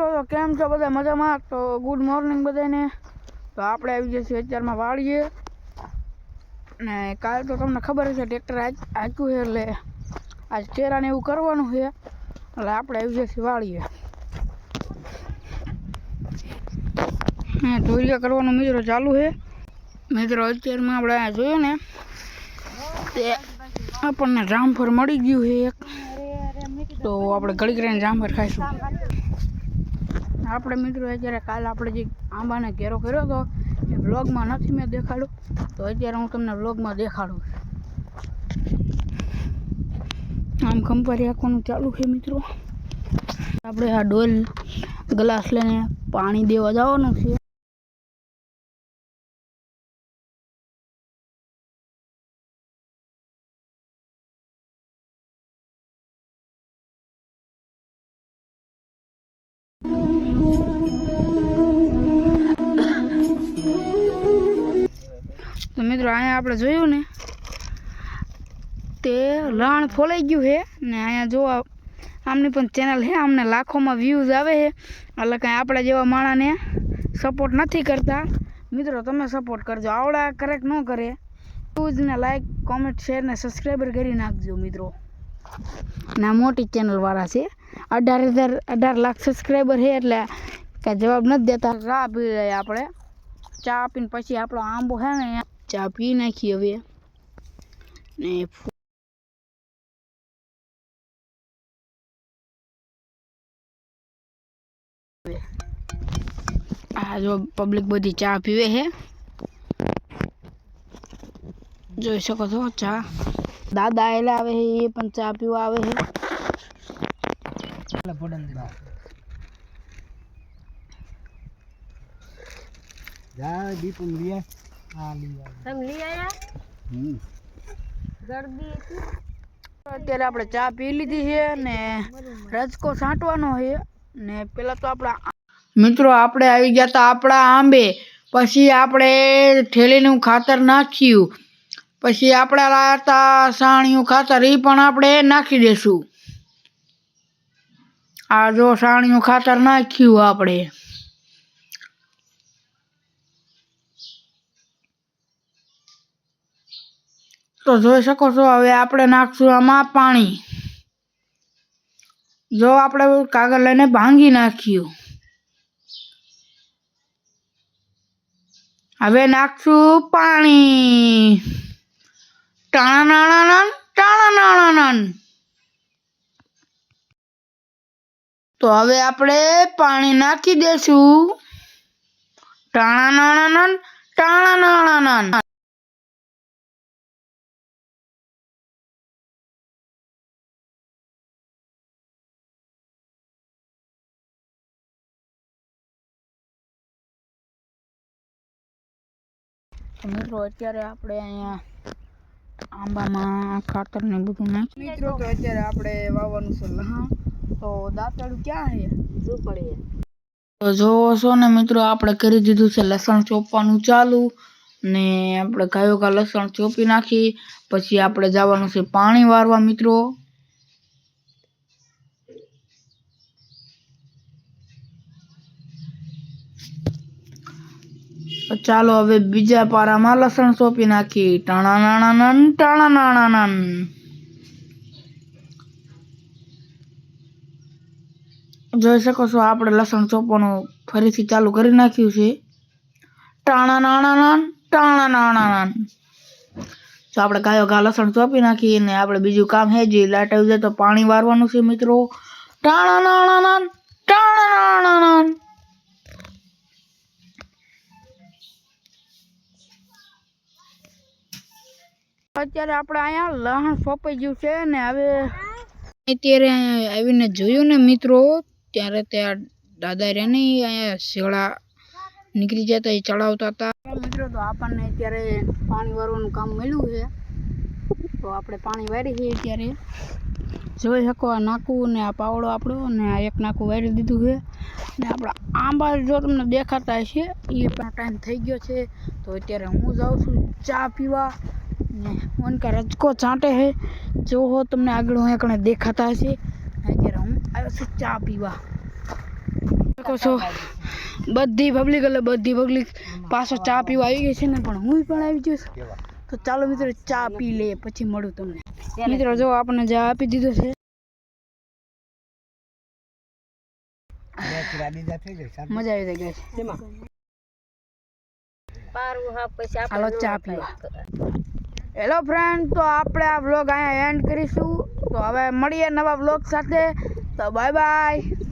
તો કેમ છો બધા મજામાં તો ગુડ મોર્નિંગ બધાને તો આપણે આવી જશું અત્યારમાં વાળીએ અને કાલ તો તમને ખબર હશે ટ્રેક્ટર આયું હે લે આજ કેરાને એવું કરવાનું છે એટલે આપણે આવી જશું વાળીએ હા ઢોળીયા કરવાનું મિજરો ચાલુ છે મિજરો અત્યારમાં આપણે જોયું ને તો આપણે જામફર મળી ગયું છે એક તો આપણે ગળગળને જામફર ખાઈશું આપણે મિત્રો અત્યારે કાલ આપણે જે આંબાને ઘેરો કર્યો હતો એ વ્લોગમાં નથી મેં દેખાડ્યું તો અત્યારે હું તમને વ્લોગમાં દેખાડું આમ કંપારી રાખવાનું ચાલુ છે મિત્રો આપણે આ ડોલ ગ્લાસ લઈને પાણી દેવા જવાનું છે મેદુ આયા આપણે જોયું ને તે લણ ફોલાઈ ગયું છે ને આયા જો આમની પણ ચેનલ છે અમને લાખો માં વ્યૂઝ આવે છે એટલે કાઈ આપણે જેવા માણાને સપોર્ટ નથી કરતા મિત્રો તમે સપોર્ટ કરજો આવડા કરેક નો કરે તુજને લાઈક કમેન્ટ શેર ને સબસ્ક્રાઇબર કરી નાખજો મિત્રો ના મોટી ચેનલ વાળા છે 18000 18 લાખ સબસ્ક્રાઇબર હે એટલે કાઈ જવાબ ન દેતા રા ભઈ આપણે ચા આપીને પછી આપણો આંબો હે ને chapi na kiovia ne आज वो पब्लिक बोधी चाह पीवे है जो ऐसा कसो चाह दादा आए लावे है ये पंच चाह पीवा आवे है लपोड़न दे जा दीप उंगलिया આ લી આયા હમ લી આયા હમ જરદી થી એટલે આપણે ચા પી લીધી છે ને રાજકો સાટવાનો છે ને પેલે તો આપણે મિત્રો આપણે આવી ગયા તો આપડા આંબે પછી આપણે થેલી નું ખાતર નાખીયું પછી આપળા આતા સાણીયું ખાતર ઈ પણ આપણે નાખી દેશું આ જો સાણીયું ખાતર નાખીયું આપણે તો જોઈ શકો છો હવે આપણે નાખશું આમાં પાણી જો આપણે કાગળ લઈને ભાંગી નાખ્યું હવે નાખશું પાણી ટાણા નાણા ટાણા તો હવે આપણે પાણી નાખી દેશું ટાણા નાણા ટાણા નાણા તો મતલબ અત્યારે આપણે અહીંયા આંબામાં કાતર નેબુ ને મિત્રો તો અત્યારે આપણે વાવવાનું છે લહા તો દાતડું ક્યાં છે જો પડીએ તો જોવો છો ને મિત્રો આપણે કરી દીધું છે લસણ ચોપવાનું ચાલુ ને આપણે ગાયો કા લસણ ચોપી નાખી પછી આપણે જવાનું છે પાણી વાળવા મિત્રો ચાલો હવે બીજા પારામાં લસણ સોંપી નાખી ટાણા નાણા નન ટાણા નાણા નન જોઈ શકો છો આપણે લસણ ચોપવાનું ફરીથી ચાલુ કરી નાખ્યું છે ટાણા નાણા નાન ટાણા નાણા નાન જો આપણે ગાયો ગા લસણ ચોપી નાખીએ ને આપણે બીજું કામ હે જે લાઈટ આવી જાય તો પાણી વારવાનું છે મિત્રો ટાણા નાણા નાન ટાણા નાણા નાન અત્યારે આપણે અહીંયા લહણ ફોપાઈ ગયું છે ને હવે અત્યારે અહીંયા આવીને જોયું ને મિત્રો ત્યારે ત્યાં દાદા રહ્યા નહીં અહીંયા શેળા નીકળી જતા એ ચડાવતા હતા મિત્રો તો આપણને અત્યારે પાણી વાળવાનું કામ મળ્યું છે તો આપણે પાણી વારી છીએ અત્યારે જોઈ શકો આ નાકું ને આ પાવડો આપણો ને આ એક નાકું વારી દીધું છે ને આપણા આંબા જો તમને દેખાતા છે એ પણ ટાઈમ થઈ ગયો છે તો અત્યારે હું જાઉં છું ચા પીવા વનકા રજકો છાંટે છે જો હો તમને આગળ હું એકણે દેખાતા હશે અત્યારે હું આવ્યો છું ચા પીવા શકો છો બધી પબ્લિક એટલે બધી પબ્લિક પાછો ચા પીવા આવી ગઈ છે ને પણ હું પણ આવી ગયો છું તો ચાલો મિત્રો ચા પી લે પછી મળું તમને મિત્રો જો આપણને ચા આપી દીધો છે મજા આવી ગઈ ચા પીવા હેલો ફ્રેન્ડ તો આપણે આ વ્લોગ અહીંયા એન્ડ કરીશું તો હવે મળીએ નવા વ્લોગ સાથે તો બાય બાય